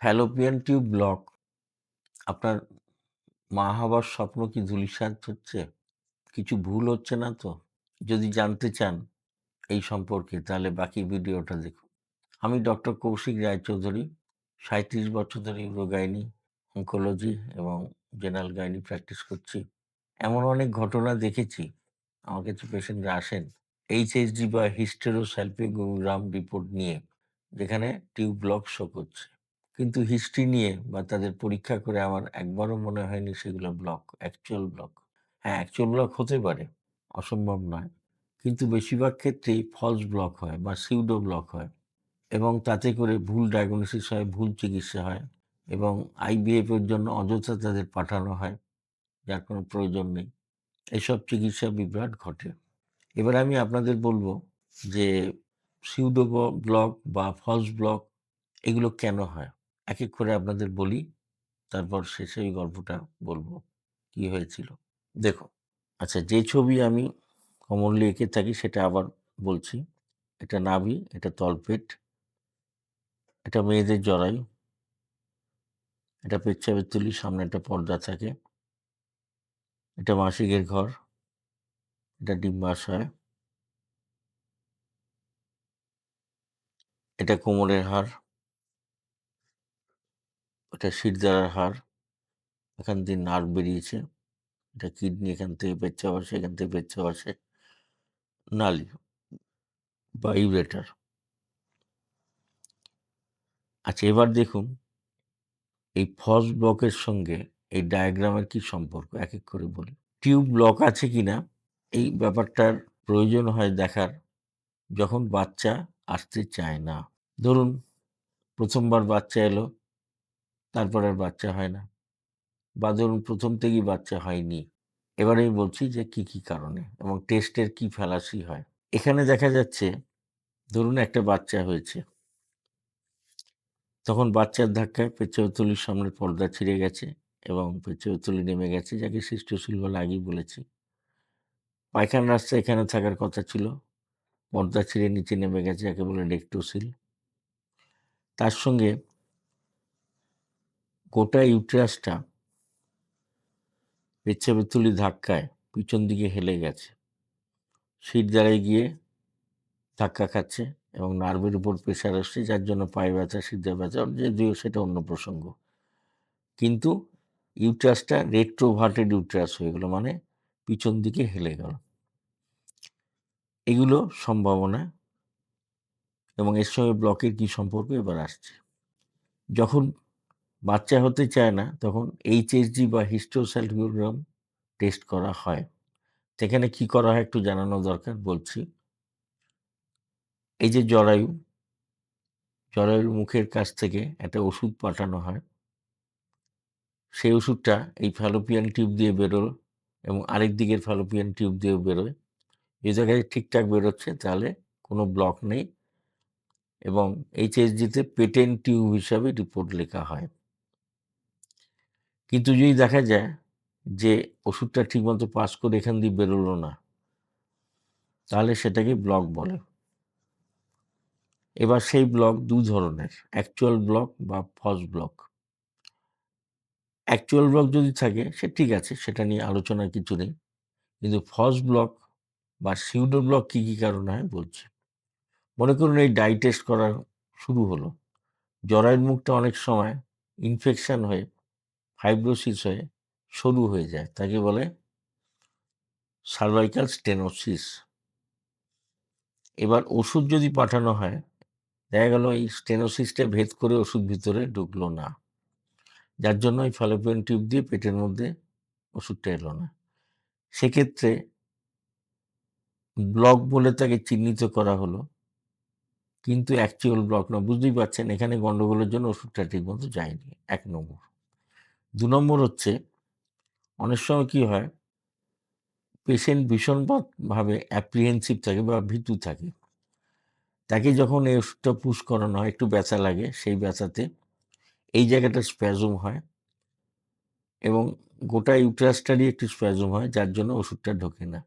Fallopian tube block, আপনার মা হবার স্বপ্ন কি ধূলিসাৎ হচ্ছে? কিছু ভুল হচ্ছে না তো? যদি জানতে চান এই সম্পর্কে, তাহলে বাকি ভিডিওটা দেখুন। আমি ডক্টর কৌশিক রায়চৌধুরী সাঁত্রিশ বছর ধরে ইউরোগাইনি অঙ্কোলজি এবং জেনারেল গাইনি প্র্যাকটিস করছি। এমন অনেক ঘটনা দেখেছি, আমার কাছে পেশেন্টরা আসেন। এইচএসডি বা হিস্টেরোস্যালপিগ্রাম রিপোর্ট নিয়ে, যেখানে টিউব ব্লক শো করছে। কিন্তু হিস্ট্রি নিয়ে বা তাদের পরীক্ষা করে আমার একবারও মনে হয়নি সেগুলো ব্লক অ্যাকচুয়াল ব্লক হ্যাঁ অ্যাকচুয়াল ব্লক হতে পারে, অসম্ভব নয়। কিন্তু বেশিরভাগ ক্ষেত্রেই ফলস ব্লক হয় বা সিউডো ব্লক হয় এবং তাতে করে ভুল ডায়াগনোসিস হয়, ভুল চিকিৎসা হয় এবং আইবিএফের জন্য অযথা তাদের পাঠানো হয়, যার কোনো প্রয়োজন নেই। এসব চিকিৎসা বিভ্রাট ঘটে। এবার আমি আপনাদের বলব যে সিউডো ব্লক বা ফলস ব্লক এগুলো কেন হয়? এক এক করে আপনাদের বলি, তারপর শেষে ওই গল্পটা বলব, কি হয়েছিল। দেখো আচ্ছা যে ছবি আমি কমনলি এঁকে থাকি সেটা আবার বলছি। এটা নাভি, এটা তলপেট, এটা মেয়েদের জরায়ু এটা পেচ্ছাবের তুলি, সামনে একটা পর্দা থাকে, এটা মাসিকের ঘর, এটা ডিম্বাশয় এটা কোমরের হাড় এটা শিরদাঁড়ার হাড় এখান দিয়ে নার্ভ বেরিয়েছে। এটা কিডনি এখান থেকে পেচ্ছাপ আসে এখান থেকে পেচ্ছাপ আসে নালি বা ইউরেটার আচ্ছা এবার দেখুন, এই ফস ব্লকের সঙ্গে এই ডায়াগ্রামের কি সম্পর্ক? এক এক করে বলি। টিউব ব্লক আছে কি না এই ব্যাপারটার প্রয়োজন হয় দেখার, যখন বাচ্চা আসতে চায় না। ধরুন, প্রথমবার বাচ্চা এলো তারপর আর বাচ্চা হয় না। বা ধরুন প্রথম থেকেই বাচ্চা হয়নি। এবার আমি বলছি যে কি কি কারণে? এবং টেস্টের কি ফেলাসি হয়? এখানে দেখা যাচ্ছে, ধরুন একটা বাচ্চা হয়েছে। তখন বাচ্চার ধাক্কায় পেচ্ছাবতুলির সামনের পর্দা ছিঁড়ে গেছে এবং পেচ্ছাবতুলি নেমে গেছে, যাকে সৃষ্টশীল বলে আগেই বলেছি। পায়খানা রাস্তা এখানে থাকার কথা ছিল। পর্দা ছিঁড়ে নিচে নেমে গেছে, যাকে বলে ডেকটোসিল তার সঙ্গে গোটা ইউট্রাসটা পেচ্ছাবেতুলি ধাক্কায়, পিছন দিকে হেলে গেছে। সিট দাঁড়ায় গিয়ে ধাক্কা খাচ্ছে এবং নার্ভের উপর প্রেশার আসছে, যার জন্য পায়ে ব্যথা সিদ্ধা ব্যথা, যদিও সেটা অন্য প্রসঙ্গ। কিন্তু ইউট্রাসটা রেট্রোভার্টেড ইউট্রাস হয়ে গেলো মানে পিছন দিকে হেলে গেল। এগুলো সম্ভাবনা এবং এর সঙ্গে ব্লকের কী সম্পর্ক এবার আসছে। যখন বাচ্চা হতে চায় না, তখন এইচএসজি বা হিস্টোস্যালগ্রাম টেস্ট করা হয়। সেখানে কি করা হয় একটু জানানো দরকার, বলছি। এই যে জরায়ু, জরায়ুর মুখের কাছ থেকে একটা ওষুধ পাঠানো হয়। সেই ওষুধটা এই ফ্যালোপিয়ান টিউব দিয়ে বেরোল এবং আরেক দিকের ফ্যালোপিয়ান টিউব দিয়েও বেরোয়। যে জায়গায় ঠিকঠাক বেরোচ্ছে, তাহলে কোনো ব্লক নেই এবং এইচএসজিতে পেটেন্ট টিউব হিসাবে রিপোর্ট লেখা হয়। কিন্তু যদি দেখা যায় যে ওষুধটা ঠিকমতো পাস করে এখান দিয়ে বেরোলো না, তাহলে সেটাকে ব্লক বলে। এবার সেই ব্লক দু ধরনের অ্যাকচুয়াল ব্লক বা ফস ব্লক অ্যাকচুয়াল ব্লক যদি থাকে, সে ঠিক আছে, সেটা নিয়ে আলোচনার কিছু নেই। কিন্তু ফস ব্লক বা সিউডো ব্লক কী কী কারণে হয় বলছি। মনে করুন এই ডাই টেস্ট করা শুরু হলো। জরায়ুর মুখটা অনেক সময় ইনফেকশান হয়ে ফাইব্রোসিস হয়ে সরু হয়ে যায়, তাকে বলে সার্ভাইকাল স্টেনোসিস এবার ওষুধ যদি পাঠানো হয়, দেখা গেল এই স্টেনোসিসটা ভেদ করে ওষুধ ভিতরে ঢুকলো না। যার জন্য এই ফ্যালোপিয়ান টিউব দিয়ে পেটের মধ্যে ওষুধটা এলো না। সেক্ষেত্রে ব্লক বলে তাকে চিহ্নিত করা হলো, কিন্তু অ্যাকচুয়াল ব্লক না বুঝতেই পারছেন, এখানে গন্ডগোলের জন্য ওষুধটা ঠিকমতো যায়নি, এক নম্বর। দু নম্বর হচ্ছে, অনেক সময় কী হয় পেশেন্ট ভীষণভাবে অ্যাপ্রিহেন্সিভ থাকে বা ভীতু থাকে। তাকে যখন এই ওষুধটা পুশ করানো হয়, একটু ব্যথা লাগে, সেই ব্যথাতে এই জায়গাটা স্প্যাজম হয় এবং গোটা ইউট্রাসটারই একটু স্প্যাজম হয়, যার জন্য ওষুধটা ঢোকে না।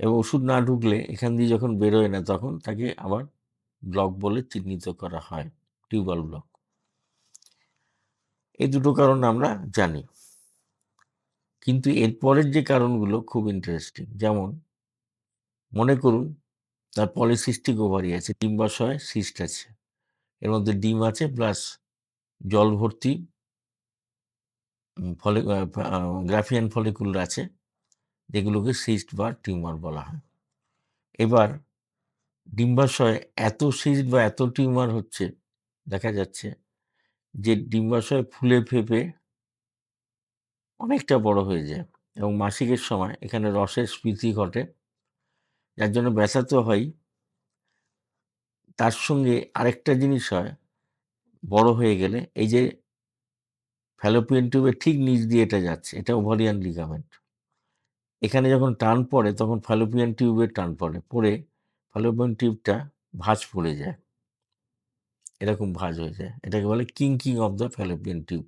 এবং ওষুধ না ঢুকলে এখান দিয়ে যখন বেরোয় না, তখন তাকে আবার ব্লক বলে চিহ্নিত করা হয় টিউবাল ব্লক এই দুটো কারণ আমরা জানি। কিন্তু এরপরের যে কারণগুলো খুব ইন্টারেস্টিং যেমন মনে করুন তার পলিসিস্টিক ওভারি আছে ডিম্বাশয় সিস্ট আছে, এর মধ্যে ডিম আছে প্লাস জল ভর্তি ফলে গ্রাফিয়ান ফলিকুল আছে, যেগুলোকে সিস্ট বা টিউমার বলা হয়। এবার ডিম্বাশয় এত সিস্ট বা এত টিউমার হচ্ছে, দেখা যাচ্ছে যে ডিম্বাশয় ফুলে ফেপে অনেকটা বড় হয়ে যায় এবং মাসিকের সময় এখানে রসের স্ফীতি ঘটে। যার জন্য ব্যথা তো হয়। তার সঙ্গে আরেকটা জিনিস হয়, বড় হয়ে গেলে এই যে ফ্যালোপিয়ান টিউবের ঠিক নিচ দিয়ে এটা যাচ্ছে, এটা ওভারিয়ান লিগামেন্ট। এখানে যখন টান পড়ে তখন ফ্যালোপিয়ান টিউবের টান পড়ে পড়ে ফ্যালোপিয়ান টিউবটা ভাঁজ পড়ে যায়। এরকম ভাঁজ হয়ে যায় এটাকে বলে king of the fallopian tube.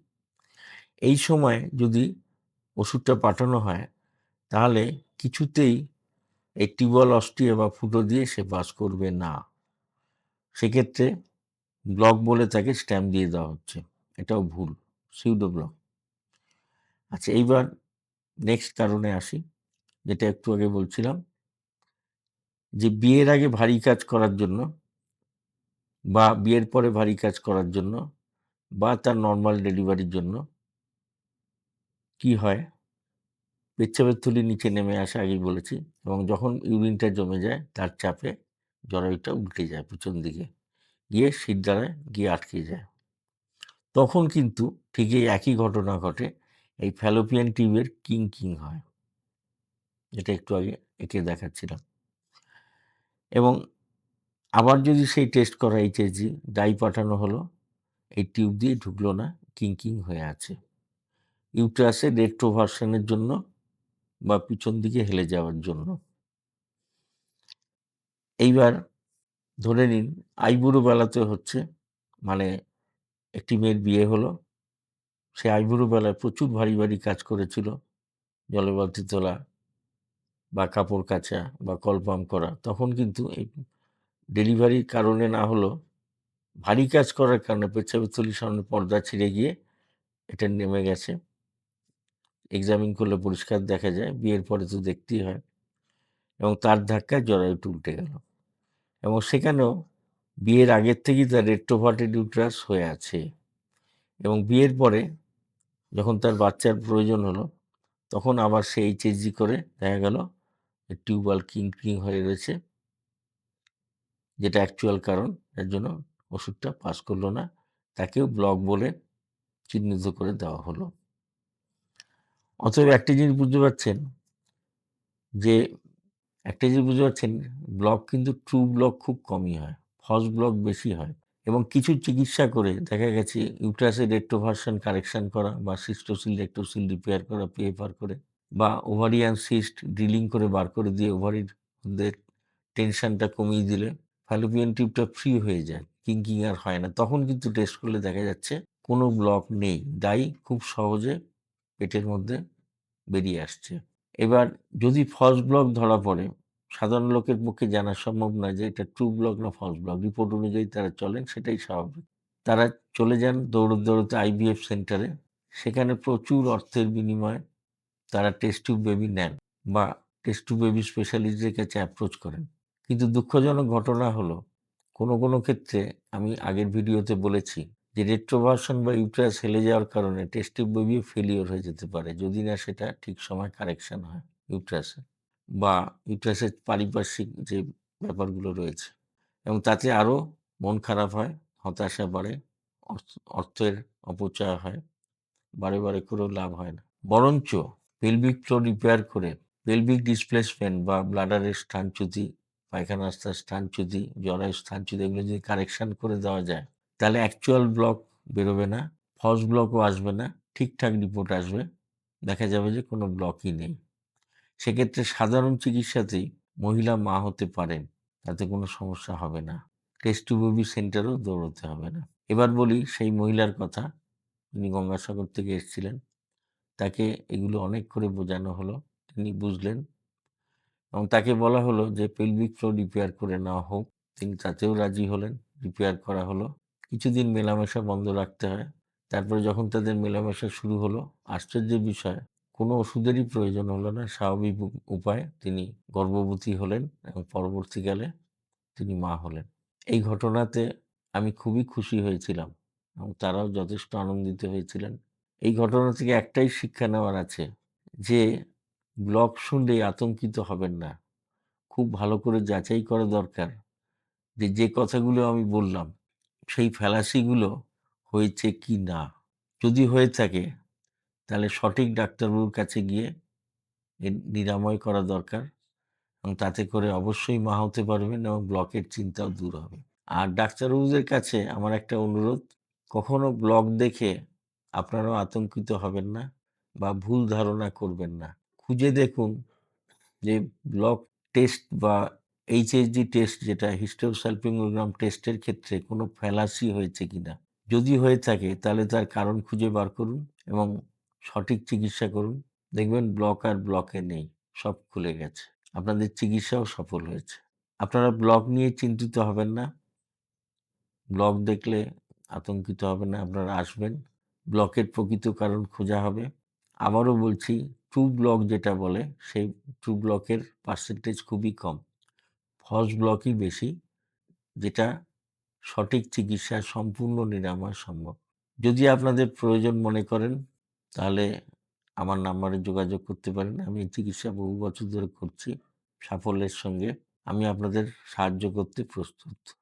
এই সময় যদি ওষুধটা পাঠানো হয়, তাহলে কিছুতেই এই টিউবওয়েল অস্টিয়া বা ফুটো দিয়ে সে পাস করবে না। সেক্ষেত্রে ব্লক বলে তাকে স্ট্যাম্প দিয়ে দেওয়া হচ্ছে। এটাও ভুল সিউডো ব্লক। আচ্ছা এইবার নেক্সট কারণে আসি, যেটা একটু আগে বলছিলাম, যে বিয়ের আগে ভারী কাজ করার জন্য বা বিয়ের পরে ভারী কাজ করার জন্য বা তার নর্মাল ডেলিভারির জন্য, কি হয়? পেচ্ছাপের থলি নিচে নেমে আসে আগেই বলেছি এবং যখন ইউরিনটা জমে যায়, তার চাপে জরায়ুটা উল্টে যায় পিছন দিকে। গিয়ে শীত দ্বারা গিয়ে আটকে যায়। তখন কিন্তু ঠিক এই একই ঘটনা ঘটে, এই ফ্যালোপিয়ান টিউবের কিং কিং হয়। যেটা একটু আগে এঁকে দেখাচ্ছিলাম। এবং আবার যদি সেই টেস্ট করা এইচএসজি ডাই পাঠানো হলো, এই টিউব দিয়ে ঢুকলো না, কিং কিং হয়ে আছে। ইউট্রাসের রেট্রোভার্সনের জন্য বা পিছন দিকে হেলে যাওয়ার জন্য। এইবার ধরে নিন, আইবুড়ো বেলাতে হচ্ছে মানে একটি মেয়ের বিয়ে হলো, সে আইবুড়ো বেলায় প্রচুর ভারী ভারী কাজ করেছিল জলবাতি তোলা বা কাপড় কাচা বা কলপাম করা, তখন কিন্তু এই ডেলিভারির কারণে না হলো ভারী কাজ করার কারণে পেচ্ছাপের থলির সামনে পর্দা ছিঁড়ে গিয়ে এটা নেমে গেছে। এক্সামিন করলে পরিষ্কার দেখা যায়, বিয়ের পরে তো দেখতেই হয়। এবং তার ধাক্কায় জরায়ুটা উল্টে গেল। এবং সেখানেও বিয়ের আগের থেকেই তার রেট্রোভার্টেড ইউট্রাস হয়ে আছে। এবং বিয়ের পরে যখন তার বাচ্চার প্রয়োজন হলো, তখন আবার সে এইচএসজি করে দেখা গেল টিউবওয়েল কিং কিং হয়ে রয়েছে। যেটা অ্যাকচুয়াল কারণ এর জন্য ওষুধটা পাস করল না। তাকেও ব্লক বলে চিহ্নিত করে দেওয়া হলো। অতএব একটা জিনিস বুঝতে পারছেন যে একটা জিনিস বুঝতে পারছেন ব্লক কিন্তু ট্রু ব্লক খুব কমই হয় ফস ব্লক বেশি হয়। এবং কিছু চিকিৎসা করে দেখা গেছে ইউট্রাসের রেট্রোভার্সন কারেকশন করা বা সিস্টোসিল রেক্টোসিল রিপেয়ার করা পিএফআর করে বা ওভারিয়ান সিস্ট ড্রিলিং করে বার করে দিয়ে ওভারির মধ্যে টেনশনটা কমিয়ে দিলে ফ্যালোপিয়ান টিউবটা ফ্রি হয়ে যায় কিঙ্কিং আর হয় না। তখন কিন্তু টেস্ট করলে দেখা যাচ্ছে কোনো ব্লক নেই ডাই খুব সহজে পেটের মধ্যে বেরিয়ে আসছে। এবার যদি ফলস ব্লক ধরা পড়ে, সাধারণ লোকের পক্ষে জানা সম্ভব না যে এটা ট্রু ব্লক না ফলস ব্লক রিপোর্ট অনুযায়ী তারা চলেন, সেটাই স্বাভাবিক। তারা চলে যান দৌড়তে দৌড়তে আইবিএফ সেন্টারে সেখানে প্রচুর অর্থের বিনিময়ে তারা টেস্ট টিউব বেবি নেন বা টেস্ট টিউব বেবি স্পেশালিস্টদের কাছে অ্যাপ্রোচ করেন। কিন্তু দুঃখজনক ঘটনা হলো, কোনো কোনো ক্ষেত্রে আমি আগের ভিডিওতে বলেছি যে রেট্রোভার্সন বা ইউট্রাস হেলে যাওয়ার কারণে টেস্ট টিউব বেবিও ফেলিওর হয়ে যেতে পারে, যদি না সেটা ঠিক সময় কারেকশন হয় ইউট্রাসে বা ইউট্রাসের পারিপার্শ্বিক যে ব্যাপারগুলো রয়েছে এবং তাতে আরও মন খারাপ হয়, হতাশা বাড়ে, অর্থ- অর্থের অপচয় হয়, বারে বারে করেও লাভ হয় না। বরঞ্চ পেলভিক ফ্লোর রিপেয়ার করে পেলভিক ডিসপ্লেসমেন্ট বা ব্লাডারের স্থানচ্যুতি পায়খানা রাস্তার স্থানচ্যুতি জরায়ুর স্থানচ্যুতি এগুলো যদি কারেকশান করে দেওয়া যায়, তাহলে অ্যাকচুয়াল ব্লক বেরোবে না ফলস ব্লকও আসবে না, ঠিকঠাক রিপোর্ট আসবে, দেখা যাবে যে কোনো ব্লকই নেই। সেক্ষেত্রে সাধারণ চিকিৎসাতেই মহিলা মা হতে পারেন, তাতে কোনো সমস্যা হবে না। টেস্ট বেবি সেন্টারও দৌড়তে হবে না। এবার বলি সেই মহিলার কথা তিনি গঙ্গাসাগর থেকে এসেছিলেন, তাকে এগুলো অনেক করে বোঝানো হলো, তিনি বুঝলেন এবং তাকে বলা হলো যে পেলভিক ফ্লোর রিপেয়ার করে নেওয়া হোক তিনি তাতেও রাজি হলেন রিপেয়ার করা হলো কিছুদিন মেলামেশা বন্ধ রাখতে হয় তারপরে যখন তাদের মেলামেশা শুরু হলো, আশ্চর্যের বিষয় কোনো ওষুধেরই প্রয়োজন হলো না। স্বাভাবিক উপায়ে তিনি গর্ভবতী হলেন এবং পরবর্তীকালে তিনি মা হলেন। এই ঘটনাতে আমি খুবই খুশি হয়েছিলাম এবং তারাও যথেষ্ট আনন্দিত হয়েছিলেন। এই ঘটনা থেকে একটাই শিক্ষা নেওয়ার আছে যে ব্লগ শুনলেই আতঙ্কিত হবেন না। খুব ভালো করে যাচাই করা দরকার যে, যে কথাগুলো আমি বললাম সেই ফ্যালাসিগুলো হয়েছে কি না। যদি হয়ে থাকে তাহলে সঠিক ডাক্তারবাবুর কাছে গিয়ে নিরাময় করা দরকার এবং তাতে করে অবশ্যই মা হতে পারবেন এবং ব্লকের চিন্তাও দূর হবে। আর ডাক্তারবাবুদের কাছে আমার একটা অনুরোধ, কখনো ব্লগ দেখে আপনারাও আতঙ্কিত হবেন না বা ভুল ধারণা করবেন না। খুঁজে দেখুন যে ব্লক টেস্ট বা এইচএসজি টেস্ট যেটা হিস্টোসালপিঙ্গোগ্রাম টেস্টের ক্ষেত্রে কোনো ফ্যালাসি হয়েছে কিনা। যদি হয়ে থাকে তাহলে তার কারণ খুঁজে বার করুন এবং সঠিক চিকিৎসা করুন। দেখবেন ব্লক আর ব্লকে নেই। সব খুলে গেছে। আপনাদের চিকিৎসাও সফল হয়েছে। আপনারা ব্লগ নিয়ে চিন্তিত হবেন না। ব্লগ দেখলে আতঙ্কিত হবেন না। আপনারা আসবেন। ব্লকের প্রকৃত কারণ খোঁজা হবে। আবারও বলছি ট্রু ব্লক যেটা বলে, সেই ট্রু ব্লকের পার্সেন্টেজ খুবই কম। ফলস ব্লকই বেশি, যেটা সঠিক চিকিৎসা সম্পূর্ণ নিরাময় সম্ভব। যদি আপনাদের প্রয়োজন মনে করেন, তাহলে আমার নাম্বারে যোগাযোগ করতে পারেন। আমি চিকিৎসা বহু বছর ধরে করছি সাফল্যের সঙ্গে। আমি আপনাদের সাহায্য করতে প্রস্তুত।